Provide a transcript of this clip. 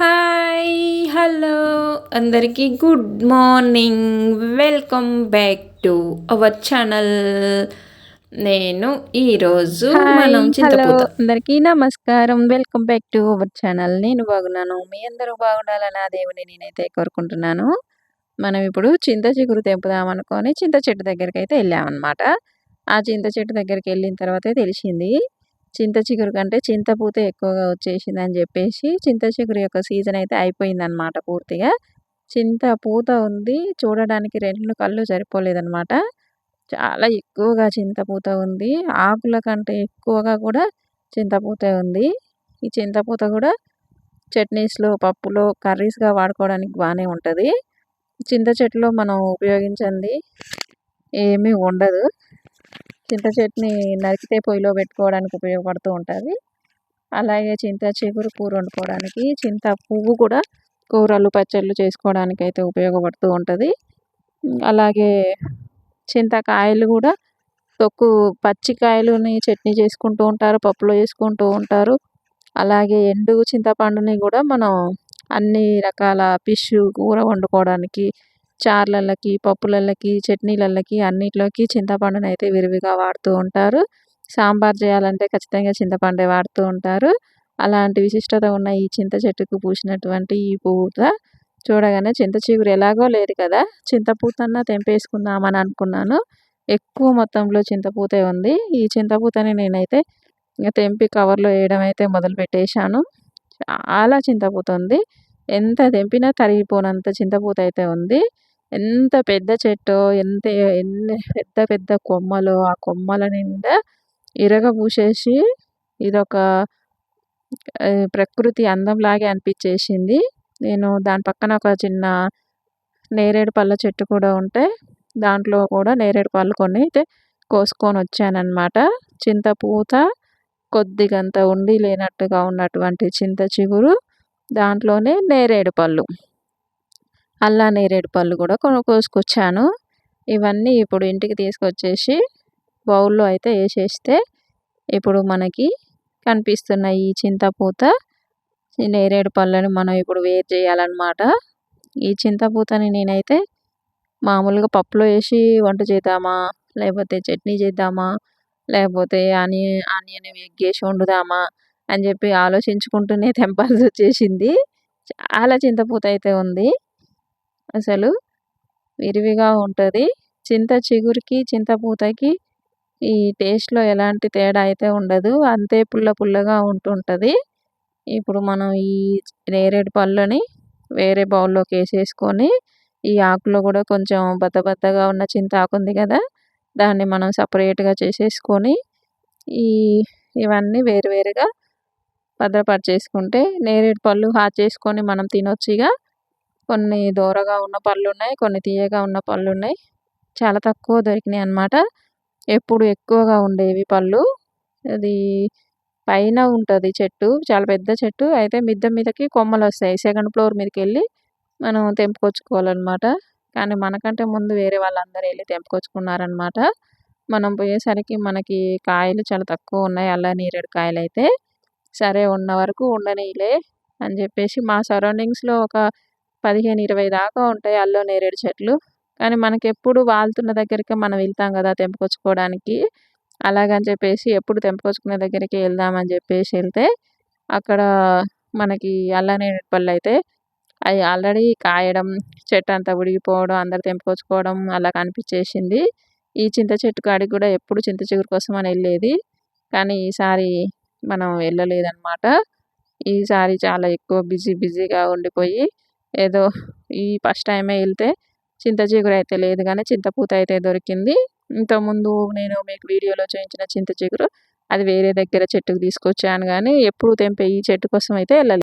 Hi hello. అందరికీ good morning. Welcome back to our channel. నేను ఈరోజు మనం చింతపూత. అందరికీ నమస్కారం. Welcome back to our channel. నేను బాగున్నాను. మీ అందరూ బాగుండాలని ఆ దేవుని నేనైతే కోరుకుంటున్నాను. మనం ఇప్పుడు చింత చిగురు తెంపుదాం అనుకొని చింత చెట్టు దగ్గరికి అయితే వెళ్ళామన్నమాట. ఆ చింత చెట్టు దగ్గరికి వెళ్ళిన తర్వాత తెలిసింది చింత చిగురు కంటే చింతపూత ఎక్కువగా వచ్చేసింది అని చెప్పేసి చింత చిగురు యొక్క సీజన్ అయితే అయిపోయిందనమాట పూర్తిగా. చింత పూత ఉంది. చూడడానికి రెండు కళ్ళు సరిపోలేదనమాట చాలా ఎక్కువగా చింతపూత ఉంది. ఆకుల కంటే ఎక్కువగా కూడా చింతపూత ఉంది. ఈ చింతపూత కూడా చట్నీస్లో పప్పులో కర్రీస్గా వాడుకోవడానికి బాగానే ఉంటుంది. చింత చెట్టులో మనం ఉపయోగించండి ఏమీ ఉండదు. చింత చెట్టుని నరికితే పొయ్యిలో పెట్టుకోవడానికి ఉపయోగపడుతూ ఉంటుంది. అలాగే చింత చిగురు కూర వండుకోవడానికి చింత పువ్వు కూడా కూరలు పచ్చళ్ళు చేసుకోవడానికి అయితే ఉపయోగపడుతూ ఉంటుంది. అలాగే చింతకాయలు కూడా తొక్కు పచ్చికాయలుని చట్నీ చేసుకుంటూ ఉంటారు పప్పులో చేసుకుంటూ ఉంటారు. అలాగే ఎండు చింతపండుని కూడా మనం అన్ని రకాల ఫిష్ కూర వండుకోవడానికి చార్లల్లకి పప్పులల్లకి చట్నీలల్లకి అన్నిట్లోకి చింతపండును అయితే విరివిగా వాడుతూ ఉంటారు. సాంబార్ చేయాలంటే ఖచ్చితంగా చింతపండే వాడుతూ ఉంటారు. అలాంటి విశిష్టత ఉన్న ఈ చింత చెట్టుకు పూసినటువంటి ఈ పూత చూడగానే చింత చిగురు ఎలాగో లేదు కదా. చింతపూతన్నా తెంపేసుకుందామని అనుకున్నాను. ఎక్కువ మొత్తంలో చింతపూతే ఉంది. ఈ చింతపూతని నేనైతే తెంపి కవర్లో వేయడం అయితే మొదలు పెట్టేశాను చాలా చింతపూత ఉంది. ఎంత తెంపినా తరిగిపోనంత చింతపూత అయితే ఉంది. ఎంత పెద్ద చెట్టో ఎంత ఎన్ని పెద్ద పెద్ద కొమ్మలు ఆ కొమ్మల నిండా ఇరగబూసేసి ఇదొక ప్రకృతి అందంలాగే అనిపించేసింది. నేను దాని పక్కన ఒక చిన్న నేరేడు పళ్ళ చెట్టు కూడా ఉంటే దాంట్లో కూడా నేరేడు పళ్ళు కొన్ని అయితే కోసుకొని వచ్చానమాట చింతపూత కొద్దిగంత ఉండి లేనట్టుగా ఉన్నటువంటి చింత చిగురు దాంట్లోనే నేరేడు పళ్ళు. అల్లా నేరేడు పళ్ళు కూడా కోసుకొచ్చాను. ఇవన్నీ ఇప్పుడు ఇంటికి తీసుకొచ్చేసి బౌల్లో అయితే వేసేస్తే ఇప్పుడు మనకి కనిపిస్తున్న ఈ చింతపూత నేరేడు పళ్ళని మనం ఇప్పుడు వేరు చేయాలన్నమాట. ఈ చింతపూతని నేనైతే మామూలుగా పప్పులో వేసి వంట చేద్దామా లేకపోతే చట్నీ చేద్దామా లేకపోతే ఆనియన్ ఆనియన్ ఎగ్గేసి వండుదామా అని చెప్పి ఆలోచించుకుంటూనే తెంపాల్సి వచ్చేసింది. చాలా చింతపూత అయితే ఉంది. అసలు విరివిగా ఉంటుంది. చింత చిగురికి చింతపూతకి ఈ టేస్ట్లో ఎలాంటి తేడా అయితే ఉండదు. అంతే పుల్ల పుల్లగా ఉంటుంటుంది. ఇప్పుడు మనం ఈ నేరేడు పళ్ళని వేరే బౌల్లోకి వేసేసుకొని ఈ ఆకులో కూడా కొంచెం బద్ద బద్దగా ఉన్న చింత ఆకు ఉంది కదా దాన్ని మనం సపరేట్గా చేసేసుకొని ఈ ఇవన్నీ వేరువేరుగా భద్రపరిచేసుకుంటే నేరేడు పళ్ళు హాట్ చేసుకొని మనం తినొచ్చిగా ఇక. కొన్ని దూరగా ఉన్న పళ్ళు ఉన్నాయి కొన్ని తీయగా ఉన్న పళ్ళు ఉన్నాయి చాలా తక్కువ దొరికినాయి అన్నమాట. ఎప్పుడు ఎక్కువగా ఉండేవి పళ్ళు. అది పైన ఉంటుంది చెట్టు చాలా పెద్ద చెట్టు. అయితే మిద్ద మీదకి కొమ్మలు వస్తాయి. సెకండ్ ఫ్లోర్ మీదకి వెళ్ళి మనం తెంపుకొచ్చుకోవాలన్నమాట. కానీ మనకంటే ముందు వేరే వాళ్ళందరూ వెళ్ళి తెంపుకొచ్చుకున్నారనమాట మనం పోయేసరికి మనకి కాయలు చాలా తక్కువ ఉన్నాయి. అల్ల నేరేడు కాయలు అయితే సరే ఉన్న వరకు ఉండనీలే అని చెప్పేసి మా సరౌండింగ్స్లో ఒక పదిహేను ఇరవై దాకా ఉంటాయి అల్లో నేరేడు చెట్లు. కానీ మనకి ఎప్పుడు వాళ్తున్న దగ్గరికి మనం వెళ్తాం కదా తెంపుకొచ్చుకోవడానికి. అలాగని చెప్పేసి ఎప్పుడు తెంపుకొచ్చుకునే దగ్గరికి వెళ్దామని చెప్పేసి వెళ్తే అక్కడ మనకి అల్లనేరేడు పళ్ళు అయితే అవి ఆల్రెడీ కాయడం చెట్టు అంతా ఉడిగిపోవడం అందరు తెంపుకొచ్చుకోవడం అలా కనిపించేసింది. ఈ చింత చెట్టు కాడికి కూడా ఎప్పుడు చింత చిగురు కోసం అని వెళ్ళేది. కానీ ఈసారి మనం వెళ్ళలేదన్నమాట. ఈసారి చాలా ఎక్కువ బిజీ బిజీగా ఉండిపోయి ఏదో ఈ ఫస్ట్ టైమే వెళ్తే చింత చిగురు అయితే లేదు కానీ చింతపూత అయితే దొరికింది. ఇంతకుముందు నేను మీకు వీడియోలో చూపించిన చింత చిగురు అది వేరే దగ్గర చెట్టుకు తీసుకొచ్చాను కానీ ఎప్పుడు తెంపే ఈ చెట్టు కోసం అయితే వెళ్ళలేదు.